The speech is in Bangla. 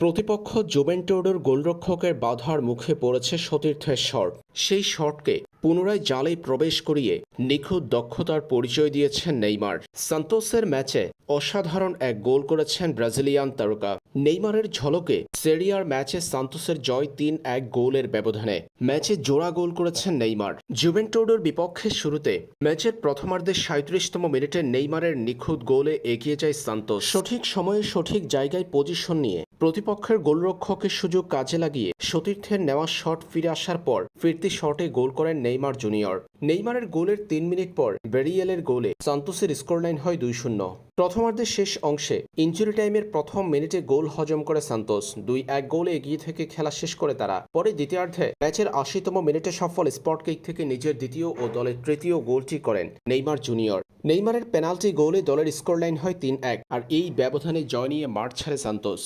প্রতিপক্ষ জোবেন্টোডোর গোলরক্ষকের বাধার মুখে পড়েছে সতীর্থের শট সেই শটকে পুনরায় জালে প্রবেশ করিয়ে নিখুঁত দক্ষতার পরিচয় দিয়েছেন নেইমার। সান্তোসের ম্যাচে অসাধারণ এক গোল করেছেন ব্রাজিলিয়ান তারকা। নেইমারের ঝলকে সেরিয়ার ম্যাচে সান্তোসের জয় তিন এক গোলের ব্যবধানে। ম্যাচে জোড়া গোল করেছেন নেইমার। জুভেন্টোডোর বিপক্ষে শুরুতে ম্যাচের প্রথমার্ধে সাঁত্রিশতম মিনিটে নেইমারের নিখুঁত গোলে এগিয়ে যায় সান্তোস। সঠিক সময়ে সঠিক জায়গায় পজিশন নিয়ে প্রতিপক্ষের গোলরক্ষকের সুযোগ কাজে লাগিয়ে সতীর্থের নেওয়া শট ফিরে আসার পর ফিরতি শটে গোল করেন নেইমার জুনিয়র। নেইমারের গোলের তিন মিনিট পর বেরিয়েলের গোলে সান্তোসের স্কোরলাইন হয় দুই শূন্য। প্রথমার্ধের শেষ অংশে ইঞ্জুরি টাইমের প্রথম মিনিটে গোল হজম করে সান্তোস। দুই এক গোলে এগিয়ে থেকে খেলা শেষ করে তারা। পরে দ্বিতীয়ার্ধে ম্যাচের আশিতম মিনিটে সফল স্পট কিক থেকে নিজের দ্বিতীয় ও দলের তৃতীয় গোলটি করেন নেইমার জুনিয়র। নেইমারের পেনাল্টি গোলে দলের স্কোরলাইন হয় তিন এক, আর এই ব্যবধানে জয় নিয়ে মাঠ ছাড়ে সান্তোস।